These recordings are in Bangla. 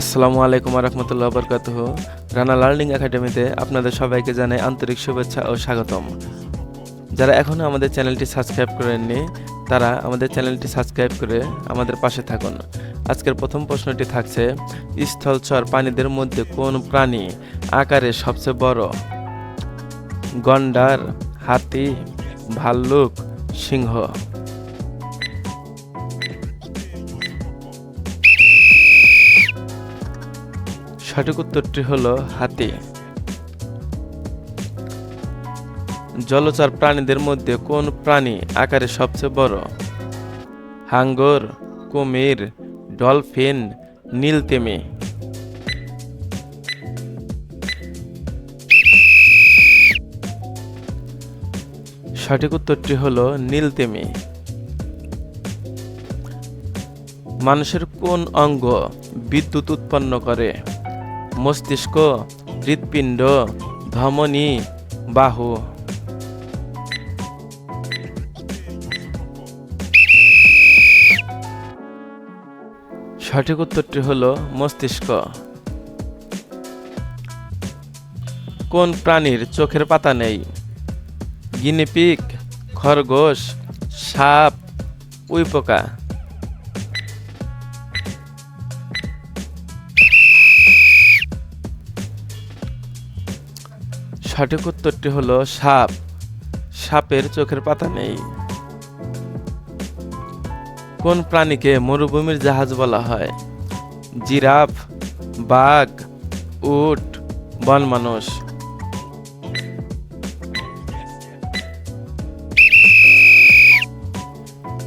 আসসালামু আলাইকুম রহমতুল্লাহ বরকাত রানা লার্নিং একাডেমিতে আপনাদের সবাইকে জানাই আন্তরিক শুভেচ্ছা ও স্বাগতম। যারা এখনও আমাদের চ্যানেলটি সাবস্ক্রাইব করেননি, তারা আমাদের চ্যানেলটি সাবস্ক্রাইব করে আমাদের পাশে থাকুন। আজকের প্রথম প্রশ্নটি থাকছে স্থলচর প্রাণীদের মধ্যে কোন প্রাণী আকারে সবচেয়ে বড়? গন্ডার, হাতি, ভাল্লুক, সিংহ। সঠিক উত্তরটি হলো হাতি। জলচর প্রাণীদের মধ্যে কোন প্রাণী আকারে সবচেয়ে বড়? হাঙ্গর, কুমির, ডলফিন, নীলতেমি। সঠিক উত্তরটি হলো নীলতেমি। মানুষের কোন অঙ্গ বিদ্যুৎ উৎপন্ন করে? মস্তিষ্ক, হৃৎপিণ্ড, ধমনী, বাহু। সঠিক উত্তরটি হল মস্তিষ্ক। কোন প্রাণীর চোখের পাতা নেই? গিনিপিক, খরগোশ, সাপ, উইপোকা। সঠিক উত্তরটি হলো সাপ। সাপের চোখের পাতা নেই। কোন প্রাণীকে মরুভূমির জাহাজ বলা হয়? জিরাফ, বাঘ, উট, বন মানুষ।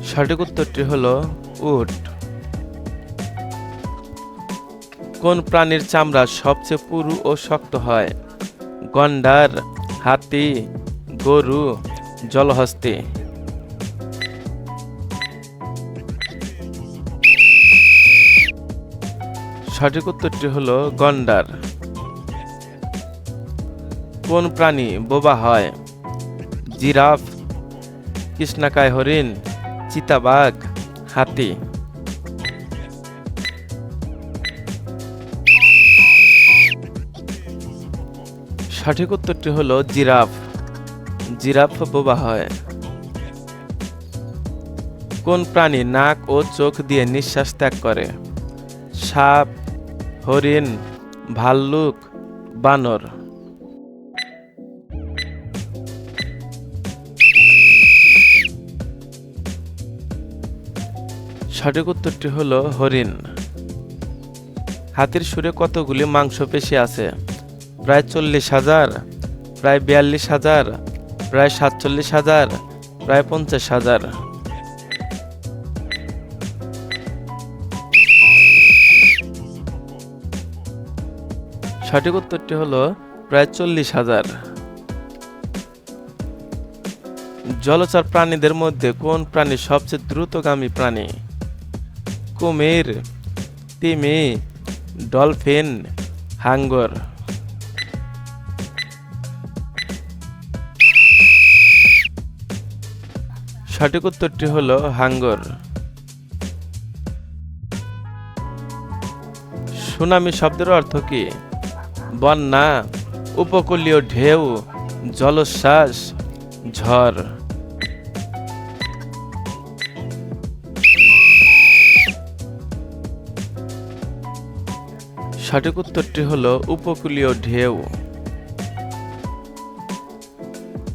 সঠিক উত্তরটি হলো উট। কোন প্রাণীর চামড়া সবচেয়ে পুরু ও শক্ত হয়? গন্ডার, হাতি, গরু, জলহস্তি। সঠিক উত্তরটি হলো গন্ডার। কোন প্রাণী বোবা হয়? জিরাফ, কৃষ্ণাকায় হরিণ, চিতাবাঘ, হাতি। সঠিক উত্তরটি হলো জিরাফ। জিরাফ বোবা হয়। কোন প্রাণী নাক ও চোখ দিয়ে নিঃশ্বাস ত্যাগ করে? সাপ, হরিণ, ভাল্লুক, বানর। সঠিক উত্তরটি হলো হরিণ। হাতির সুরে কতগুলি মাংসপেশি আছে? প্রায় চল্লিশ হাজার, প্রায় বিয়াল্লিশ হাজার, প্রায় সাতচল্লিশ হাজার, প্রায় পঞ্চাশ হাজার। সঠিক উত্তরটি হলো প্রায় চল্লিশ হাজার। জলচর প্রাণীদের মধ্যে কোন প্রাণী সবচেয়ে দ্রুতগামী প্রাণী? কুমির, তিমি, ডলফিন, হাঙ্গর। সঠিক উত্তরটি হল হাঙ্গর। সুনামি শব্দের অর্থ কি? বন্যা, উপকূলীয় ঢেউ, জলোচ্ছ্বাস, ঝড়। সঠিক উত্তরটি হল উপকূলীয় ঢেউ।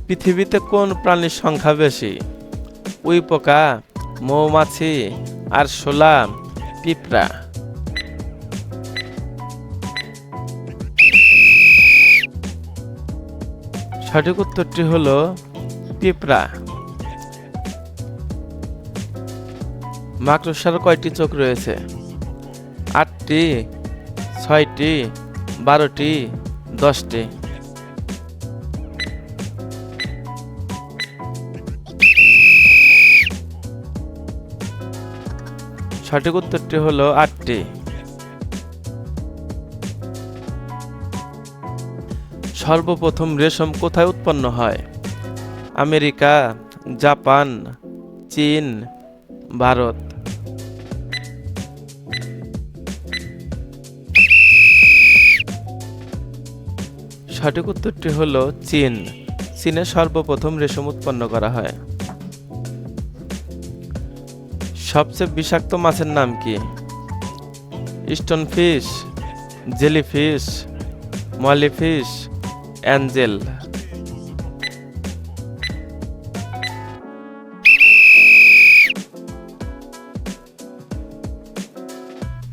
পৃথিবীতে কোন প্রাণীর সংখ্যা বেশি? উইপোকা, মৌমাছি আর শোলা পিঁপড়া। সঠিক উত্তরটি হলো পিঁপড়া। মাকড়সার কয়টি চোখ রয়েছে? আটটি, ছয়টি, বারোটি, দশটি। সঠিক উত্তরটি হল আটটি। সর্বপ্রথম রেশম কোথায় উৎপন্ন হয়? আমেরিকা, জাপান, চীন, ভারত। সঠিক উত্তরটি হল চীন। চীনে সর্বপ্রথম রেশম উৎপন্ন করা হয়। সবচেয়ে বিষাক্ত মাছের নাম কি? Stone fish jelly fish molly fish angel.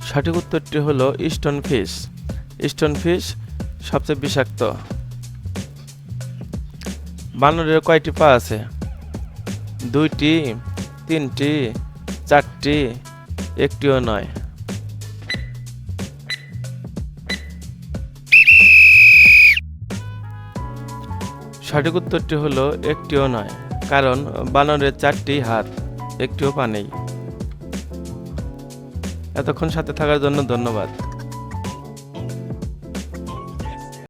সঠিক উত্তরটি হলো স্টোন ফিশ স্টোন ফিশ সবচেয়ে বিষাক্ত। বানরের কয়টি পা আছে? দুইটি, তিনটি চারটি, একটিও নয়। সঠিক উত্তরটি হলো একটিও নয়, কারণ বানরের চারটি হাত, একটিও পা নেই। এতক্ষণ সাথে থাকার জন্য ধন্যবাদ।